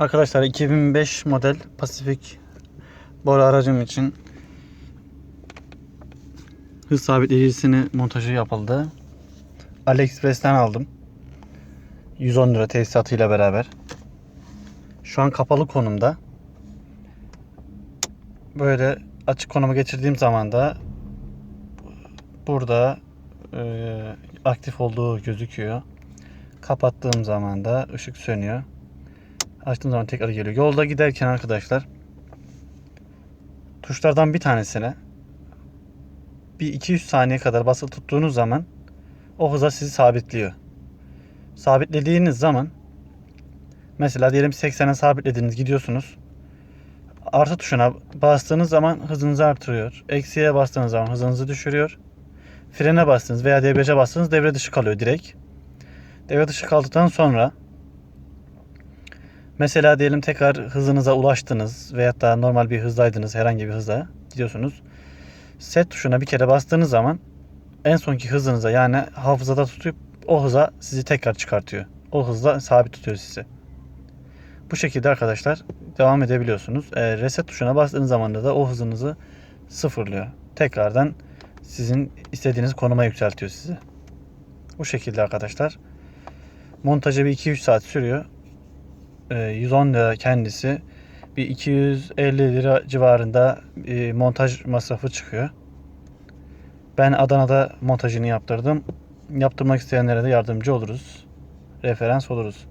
Arkadaşlar 2005 model Pacific boru aracım için hız sabitleyicisini montajı yapıldı. AliExpress'ten aldım. 110 lira tesisatıyla beraber. Şu an kapalı konumda. Böyle açık konuma geçirdiğim zaman da burada e, aktif olduğu gözüküyor. Kapattığım zaman da ışık sönüyor. Açtığım zaman tekrar geliyor. Yolda giderken arkadaşlar tuşlardan bir tanesine bir 200 saniye kadar basılı tuttuğunuz zaman o hıza sizi sabitliyor. Sabitlediğiniz zaman mesela diyelim 80'e sabitlediniz gidiyorsunuz. Artı tuşuna bastığınız zaman hızınızı artırıyor. Eksiye bastığınız zaman hızınızı düşürüyor. Frene bastınız veya debriyaja bastınız devre dışı kalıyor direkt. Devre dışı kaldıktan sonra Mesela diyelim tekrar hızınıza ulaştınız veyahut da normal bir hızdaydınız herhangi bir hızda gidiyorsunuz. Set tuşuna bir kere bastığınız zaman en sonki hızınıza yani hafızada tutup o hıza sizi tekrar çıkartıyor. O hızla sabit tutuyor sizi. Bu şekilde arkadaşlar devam edebiliyorsunuz. E, reset tuşuna bastığınız zaman da o hızınızı sıfırlıyor. Tekrardan sizin istediğiniz konuma yükseltiyor sizi. Bu şekilde arkadaşlar. Montajı bir 2-3 saat sürüyor. E, 110 lira kendisi. Bir 250 lira civarında e, montaj masrafı çıkıyor. Ben Adana'da montajını yaptırdım. Yaptırmak isteyenlere de yardımcı oluruz. Referans oluruz.